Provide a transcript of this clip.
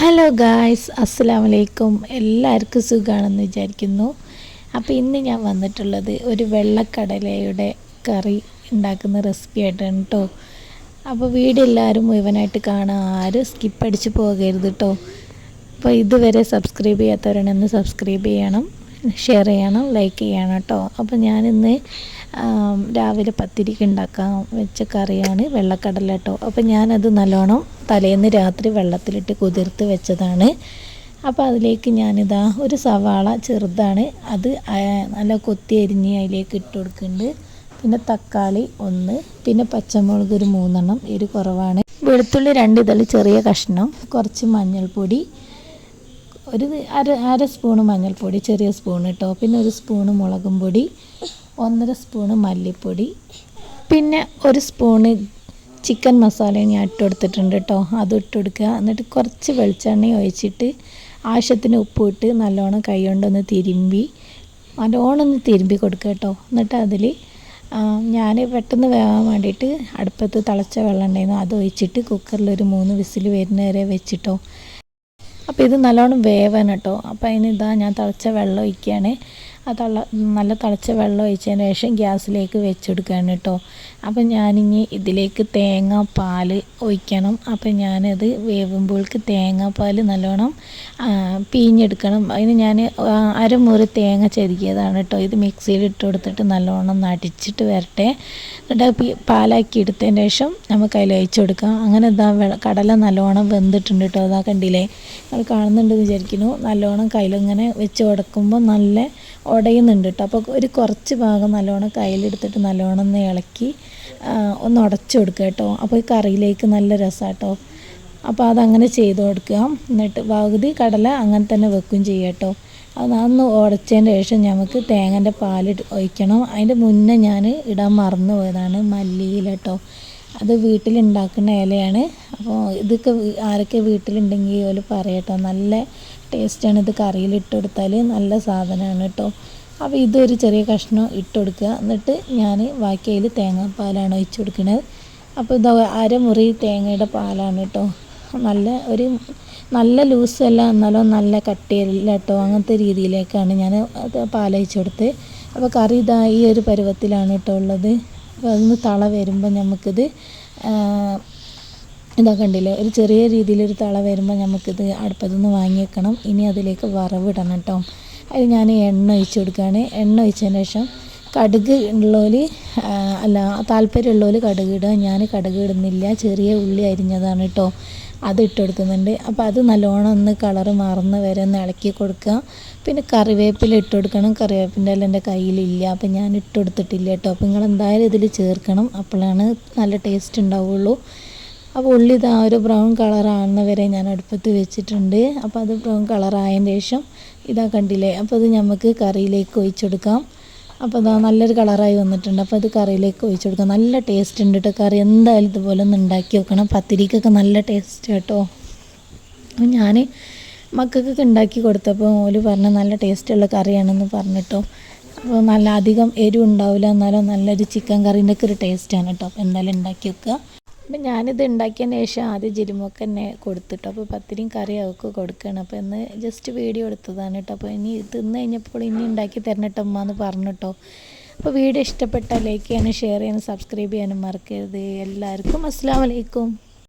Hello guys അസ്സാം വലൈക്കും എല്ലാവർക്കും സുഖമാണെന്ന് വിചാരിക്കുന്നു. അപ്പോൾ ഇന്ന് ഞാൻ വന്നിട്ടുള്ളത് ഒരു വെള്ളക്കടലയുടെ കറി ഉണ്ടാക്കുന്ന റെസിപ്പി ആയിട്ടാണ് കേട്ടോ അപ്പോൾ വീഡിയോ എല്ലാവരും മുഴുവനായിട്ട് കാണാൻ ആരും സ്കിപ്പ് അടിച്ച് പോകരുത് കേട്ടോ അപ്പോൾ ഇതുവരെ സബ്സ്ക്രൈബ് ചെയ്യാത്തവരാണെന്ന് സബ്സ്ക്രൈബ് ചെയ്യണം. ഷെയർ ചെയ്യണം ലൈക്ക് ചെയ്യണം കേട്ടോ അപ്പോൾ ഞാനിന്ന് രാവിലെ പത്തിരിക്ക് ഉണ്ടാക്കാൻ വെച്ച കറിയാണ് വെള്ളക്കടല കേട്ടോ അപ്പോൾ ഞാനത് നല്ലോണം തലേന്ന് രാത്രി വെള്ളത്തിലിട്ട് കുതിർത്ത് വെച്ചതാണ്. അപ്പോൾ അതിലേക്ക് ഞാനിതാ ഒരു സവാള ചെറുതാണ്. അത് നല്ല കൊത്തി അരിഞ്ഞ് അതിലേക്ക് ഇട്ട് കൊടുക്കുന്നുണ്ട് പിന്നെ തക്കാളി ഒന്ന് പിന്നെ പച്ചമുളക് ഒരു മൂന്നെണ്ണം എരി കുറവാണ്. വെളുത്തുള്ളി രണ്ട് ഇതൾ ചെറിയ കഷ്ണം കുറച്ച് മഞ്ഞൾപ്പൊടി ഒരു അര അര സ്പൂണ് മഞ്ഞൾപ്പൊടി ചെറിയ സ്പൂൺ കേട്ടോ പിന്നെ ഒരു സ്പൂണ് മുളകും പൊടി ഒന്നര സ്പൂണ് മല്ലിപ്പൊടി. പിന്നെ ഒരു സ്പൂണ് ചിക്കൻ മസാലയും ഞാൻ ഇട്ട് കൊടുത്തിട്ടുണ്ട് കേട്ടോ അത് ഇട്ട് കൊടുക്കുക. എന്നിട്ട് കുറച്ച് വെളിച്ചെണ്ണ ഒഴിച്ചിട്ട് ആവശ്യത്തിന് ഉപ്പ് ഇട്ട് നല്ലോണം കൈ കൊണ്ടൊന്ന് തിരുമ്പി നല്ലോണം ഒന്ന് തിരുമ്പി കൊടുക്കുക കേട്ടോ എന്നിട്ട് അതിൽ ഞാൻ പെട്ടെന്ന് വേവാൻ വേണ്ടിയിട്ട് അടുപ്പത്ത് തിളച്ച വെള്ളം ഉണ്ടായിരുന്നു. അത് ഒഴിച്ചിട്ട് കുക്കറിൽ ഒരു മൂന്ന് വിസിൽ വരുന്നവരെ വെച്ചിട്ടോ. അപ്പോൾ ഇത് നല്ലോണം വേവാണ് കേട്ടോ. അപ്പോൾ അതിന് ഇതാ ഞാൻ തിളച്ച വെള്ളം ഒഴിക്കുകയാണ്. ആ തള നല്ല തിളച്ച വെള്ളം ഒഴിച്ചതിന് ശേഷം ഗ്യാസിലേക്ക് വെച്ചെടുക്കുകയാണ് കേട്ടോ. അപ്പം ഞാനിനി ഇതിലേക്ക് തേങ്ങാപ്പാൽ ഒഴിക്കണം. അപ്പം ഞാനത് വേവുമ്പോൾക്ക് തേങ്ങാപ്പാൽ നല്ലോണം പിഴിഞ്ഞെടുക്കണം അതിന് ഞാൻ അരമുറി തേങ്ങ ചെരുകിയതാണ് കേട്ടോ. ഇത് മിക്സിയിൽ ഇട്ട് കൊടുത്തിട്ട് നല്ലോണം നടിച്ചിട്ട് വരട്ടെ. എന്നിട്ട് പാലാക്കി എടുത്തതിന് ശേഷം നമുക്ക് അതിൽ ഒഴിച്ചു കൊടുക്കാം. അങ്ങനെ ഇതാ കടല നല്ലോണം വെന്തിട്ടുണ്ട് കേട്ടോ. അതാ കണ്ടില്ലേ? നിങ്ങൾ കാണുന്നുണ്ടെന്ന് വിചാരിക്കുന്നു. നല്ലോണം കയ്യിലിങ്ങനെ വെച്ച് കൊടുക്കുമ്പോൾ നല്ല ഉടയുന്നുണ്ട് കേട്ടോ അപ്പോൾ ഒരു കുറച്ച് ഭാഗം നല്ലോണം കയ്യിലെടുത്തിട്ട് നല്ലോണം ഒന്ന് ഇളക്കി ഒന്ന് ഉടച്ചു കൊടുക്കുക കേട്ടോ അപ്പോൾ ഈ കറിയിലേക്ക് നല്ല രസമാട്ടോ അപ്പോൾ അതങ്ങനെ ചെയ്ത് കൊടുക്കുക. എന്നിട്ട് പകുതി കടല അങ്ങനെ തന്നെ വെക്കും ചെയ്യുക കേട്ടോ അത് അന്ന് ഉടച്ചതിന് ശേഷം നമുക്ക് തേങ്ങന്റെ പാൽ ഒഴിക്കണം. അതിന്റെ മുന്നേ ഞാൻ ഇടാൻ മറന്നു പോയതാണ് മല്ലിയില കേട്ടോ അത് വീട്ടിലുണ്ടാക്കുന്ന ഇലയാണ്. അപ്പോൾ ഇതൊക്കെ ആരൊക്കെ വീട്ടിലുണ്ടെങ്കിൽ ഓൽ പറയട്ടോ. നല്ല ടേസ്റ്റാണ് ഇത് കറിയിൽ ഇട്ട് കൊടുത്താൽ നല്ല സാധനമാണ് കേട്ടോ അപ്പോൾ ഇതൊരു ചെറിയ കഷ്ണം ഇട്ട് കൊടുക്കുക എന്നിട്ട് ഞാൻ ബാക്കി അതിൽ തേങ്ങാപ്പാലാണ് ഒഴിച്ച് കൊടുക്കുന്നത് അപ്പോൾ ഇത് അരമുറി തേങ്ങയുടെ പാലാണ് കേട്ടോ നല്ല ഒരു നല്ല ലൂസല്ല എന്നാലും നല്ല കട്ടിയല്ല കേട്ടോ അങ്ങനത്തെ രീതിയിലേക്കാണ് ഞാൻ അത് പാലയച്ചു കൊടുത്ത് അപ്പോൾ കറി ഇതാ ഈ ഒരു പരുവത്തിലാണ് കേട്ടോ ഉള്ളത്. അപ്പോൾ അതൊന്ന് തള വരുമ്പോൾ നമുക്കിത് ഇതാ കണ്ടില്ലേ ഒരു ചെറിയ രീതിയിലൊരു തള വരുമ്പോൾ നമുക്കിത് അടുപ്പത്തുനിന്ന് വാങ്ങി വെക്കണം ഇനി അതിലേക്ക് വറവിടണം കേട്ടോ. അതിൽ ഞാൻ എണ്ണ ഒഴിച്ച് കൊടുക്കുകയാണ്. എണ്ണ ഒഴിച്ചതിന് ശേഷം കടുക് ഉള്ളവർ അല്ല താല്പര്യമുള്ളവർ കടുക് ഇടുക. ഞാൻ കടുക് ഇടുന്നില്ല. ചെറിയ ഉള്ളി അരിഞ്ഞതാണ് കേട്ടോ. അത് ഇട്ട് കൊടുക്കുന്നുണ്ട്. അപ്പോൾ അത് നല്ലോണം ഒന്ന് കളറ് മാറുന്ന വരെ ഒന്ന് ഇളക്കി കൊടുക്കുക. പിന്നെ കറിവേപ്പില ഇട്ട് കൊടുക്കണം. കറിവേപ്പിന്റെ എല്ലാം എന്റെ കയ്യിലില്ല. അപ്പോൾ ഞാൻ ഇട്ട് കൊടുത്തിട്ടില്ല കേട്ടോ. അപ്പോൾ നിങ്ങൾ എന്തായാലും ഇതിൽ ചേർക്കണം. അപ്പോഴാണ് നല്ല ടേസ്റ്റ് ഉണ്ടാവുള്ളൂ. അപ്പോൾ ഉള്ളി ഇതാ ഒരു ബ്രൗൺ കളർ ആകുന്ന വരെ ഞാൻ അടുപ്പത്ത് വെച്ചിട്ടുണ്ട്. അപ്പോൾ അത് ബ്രൗൺ കളർ ആയതിന് ശേഷം ഇതാ കണ്ടില്ലേ? അപ്പോൾ അത് നമുക്ക് കറിയിലേക്ക് ഒഴിച്ചെടുക്കാം. അപ്പോൾ അതാ നല്ലൊരു കളറായി വന്നിട്ടുണ്ട്. അപ്പോൾ അത് കറിയിലേക്ക് ഒഴിച്ചു കൊടുക്കാം നല്ല ടേസ്റ്റ് ഉണ്ട് കേട്ടോ കറി. എന്തായാലും ഇതുപോലെ ഒന്ന് ഉണ്ടാക്കി വെക്കണം പത്തിരിക്കൊക്കെ നല്ല ടേസ്റ്റ് കേട്ടോ അപ്പോൾ ഞാൻ മക്കൾക്കൊക്കെ ഉണ്ടാക്കി കൊടുത്തപ്പോൾ ഓൽ പറഞ്ഞ നല്ല ടേസ്റ്റുള്ള കറിയാണെന്ന് പറഞ്ഞിട്ടോ. അപ്പോൾ നല്ല അധികം എരിവ് ഉണ്ടാവില്ല എന്നാലും നല്ലൊരു ചിക്കൻ കറീന്റെ ഒക്കെ ഒരു ടേസ്റ്റാണ് കേട്ടോ അപ്പോൾ എന്തായാലും ഉണ്ടാക്കി വെക്കുക അപ്പം ഞാനിത് ഉണ്ടാക്കിയതിന് ശേഷം ആദ്യം ജിരുമൊക്കെ തന്നെ കൊടുത്തിട്ടോ. അപ്പോൾ പത്തിരിയും കറി അവൾക്ക് കൊടുക്കണം. അപ്പോൾ ഇന്ന് ജസ്റ്റ് വീഡിയോ എടുത്തതാണ് കേട്ടോ. അപ്പോൾ ഇനി തിന്ന് കഴിഞ്ഞപ്പോൾ ഇനി ഉണ്ടാക്കി തരണട്ടോ അമ്മ എന്ന് പറഞ്ഞിട്ടോ അപ്പോൾ വീഡിയോ ഇഷ്ടപ്പെട്ടാൽ ലൈക്ക് ചെയ്യാനും ഷെയർ ചെയ്യാനും സബ്സ്ക്രൈബ് ചെയ്യാനും മറക്കരുത്. എല്ലാവർക്കും അസ്സാം വലൈക്കും